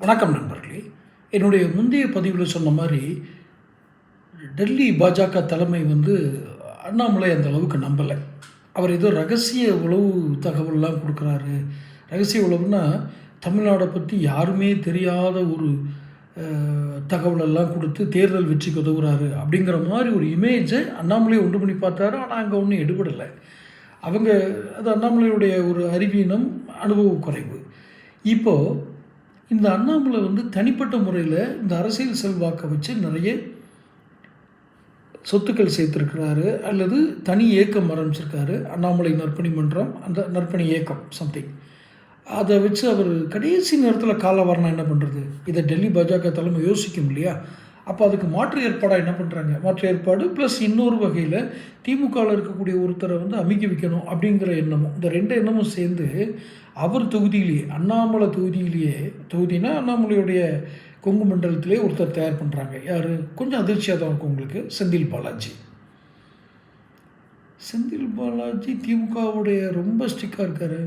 வணக்கம் நண்பர்களே. என்னுடைய முந்தைய பதிவில் சொன்ன மாதிரி டெல்லி பாஜக தலைமை வந்து அண்ணாமலை அந்த அளவுக்கு நம்பலை. அவர் ஏதோ ரகசிய உளவு தகவல்லாம் கொடுக்குறாரு. ரகசிய உளவுனா தமிழ்நாடை பற்றி யாருமே தெரியாத ஒரு தகவலெல்லாம் கொடுத்து தேர்தல் வெற்றிக்கு உதவுறாரு அப்படிங்கிற மாதிரி ஒரு இமேஜை அண்ணாமலை ஒன்று பண்ணி பார்த்தாரு. ஆனால் அங்கே ஒன்றும் எடுபடலை. அவங்க அது அண்ணாமலையுடைய ஒரு அறிவீனம் அனுபவ குறைவு இப்போது இந்த அண்ணாமலை வந்து தனிப்பட்ட முறையில் இந்த அரசியல் செல்வாக்கை வச்சு நிறைய சொத்துக்கள் சேர்த்துருக்கிறாரு அல்லது தனி இயக்கம் ஆரம்பிச்சிருக்காரு. அண்ணாமலை நற்பணி மன்றம் அந்த நற்பணி இயக்கம் சம்திங் அதை வச்சு அவர் கடைசி நேரத்தில் கால வரணும் என்ன பண்ணுறது இதை டெல்லி பாஜக தலைமை யோசிக்கும் இல்லையா? அப்போ அதுக்கு மாற்று ஏற்பாடாக என்ன பண்ணுறாங்க மாற்று ஏற்பாடு ப்ளஸ் இன்னொரு வகையில் திமுகவில் இருக்கக்கூடிய ஒருத்தரை வந்து அமைக்க வைக்கணும் அப்படிங்கிற எண்ணமும் இந்த ரெண்டு எண்ணமும் சேர்ந்து அவர் தொகுதியிலேயே அண்ணாமலை தொகுதியிலேயே தொகுதினா அண்ணாமலையுடைய கொங்கு மண்டலத்திலே ஒருத்தர் தயார் பண்ணுறாங்க யார்? கொஞ்சம் அதிர்ச்சியாக தான் இருக்கும் உங்களுக்கு. செந்தில் பாலாஜி. செந்தில் பாலாஜி திமுகவுடைய ரொம்ப ஸ்ட்ரிக்காக இருக்கார்.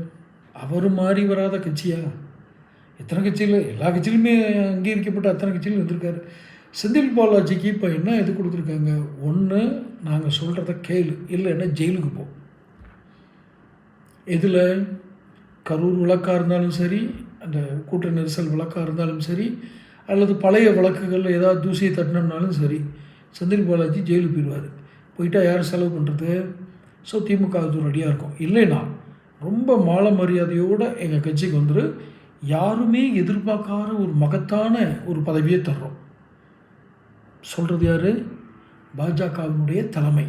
அவர் மாறி வராத கட்சியாக எத்தனை கட்சியில் எல்லா கட்சியிலுமே அங்கீகரிக்கப்பட்ட அத்தனை கட்சியிலும் இருந்திருக்காரு. செந்தில் பாலாஜிக்கு இப்போ என்ன இது கொடுத்துருக்காங்க? ஒன்று நாங்கள் சொல்கிறத கேளு இல்லைன்னா ஜெயிலுக்கு போ. இதில் கரூர் வழக்காக இருந்தாலும் சரி அந்த கூட்ட நெரிசல் வழக்காக இருந்தாலும் சரி அல்லது பழைய வழக்குகள் ஏதாவது தூசியை தட்டினோம்னாலும் சரி செந்தில் பாலாஜி ஜெயிலுக்கு போயிடுவார். போயிட்டால் யார் செலவு பண்ணுறது ஸோ திமுக அது ரெடியாக இருக்கும். இல்லைன்னா ரொம்ப மால மரியாதையோடு எங்கள் கட்சிக்கு வந்துரு யாருமே எதிர்பார்க்காத ஒரு மகத்தான ஒரு பதவியை தர்றோம். சொல்கிறது யார்? பாஜகவினுடைய தலைமை.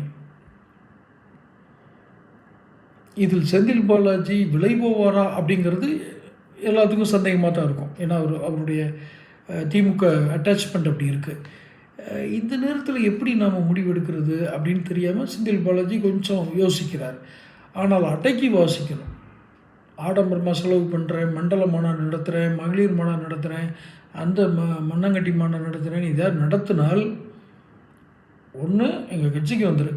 இதில் செந்தில் பாலாஜி விலை போவாரா அப்படிங்கிறது எல்லாத்துக்கும் சந்தேகமாக தான் இருக்கும். ஏன்னா அவர் அவருடைய திமுக அட்டாச்மெண்ட் அப்படி இருக்குது இந்த நேரத்தில் எப்படி நாம் முடிவெடுக்கிறது அப்படின்னு தெரியாமல் செந்தில் பாலாஜி கொஞ்சம் யோசிக்கிறார். ஆனால் அடக்கி வாசிக்கணும். ஆடம்பரமாக செலவு பண்ணுறேன் மண்டல மாநாடு நடத்துகிறேன் மகளிர் மாநாடு நடத்துகிறேன் அந்த ம மண்ணங்கட்டி மாநாடு நடத்துகிறேன் இதை நடத்தினால் ஒன்று எங்கள் கட்சிக்கு வந்துடு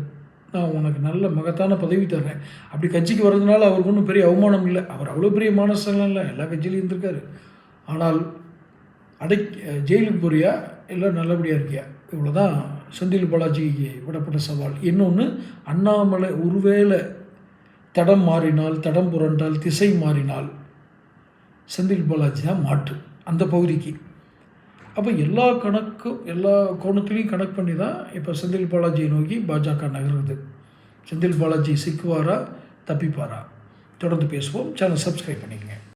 நான் உனக்கு நல்ல மகத்தான பதவி தர்றேன். அப்படி கட்சிக்கு வர்றதுனால அவருக்கு ஒன்றும் பெரிய அவமானம் இல்லை. அவர் அவ்வளோ பெரிய மானசெல்லாம் இல்லை. எல்லா கட்சியிலையும் இருந்திருக்காரு. ஆனால் அடைக் ஜெயிலுக்கு போறியா? இல்லை நல்லபடியாக இருக்கியா? இவ்வளோ தான் செந்தில் பாலாஜிக்கு விடப்பட்ட சவால். இன்னொன்று அண்ணாமலை ஒருவேளை தடம் மாறினால் தடம் புரண்டால் திசை மாறினால். செந்தில் பாலாஜி தான் மாற்று அந்த பகுதிக்கு. அப்போ எல்லா கணக்கும் எல்லா கோணத்துலேயும் கணக்கு பண்ணி தான் இப்போ செந்தில் பாலாஜியை நோக்கி பாஜக நகருது செந்தில் பாலாஜி சிக்குவாரா தப்பிப்பாரா? தொடர்ந்து பேசுவோம். சேனல் சப்ஸ்கிரைப் பண்ணிக்கங்க.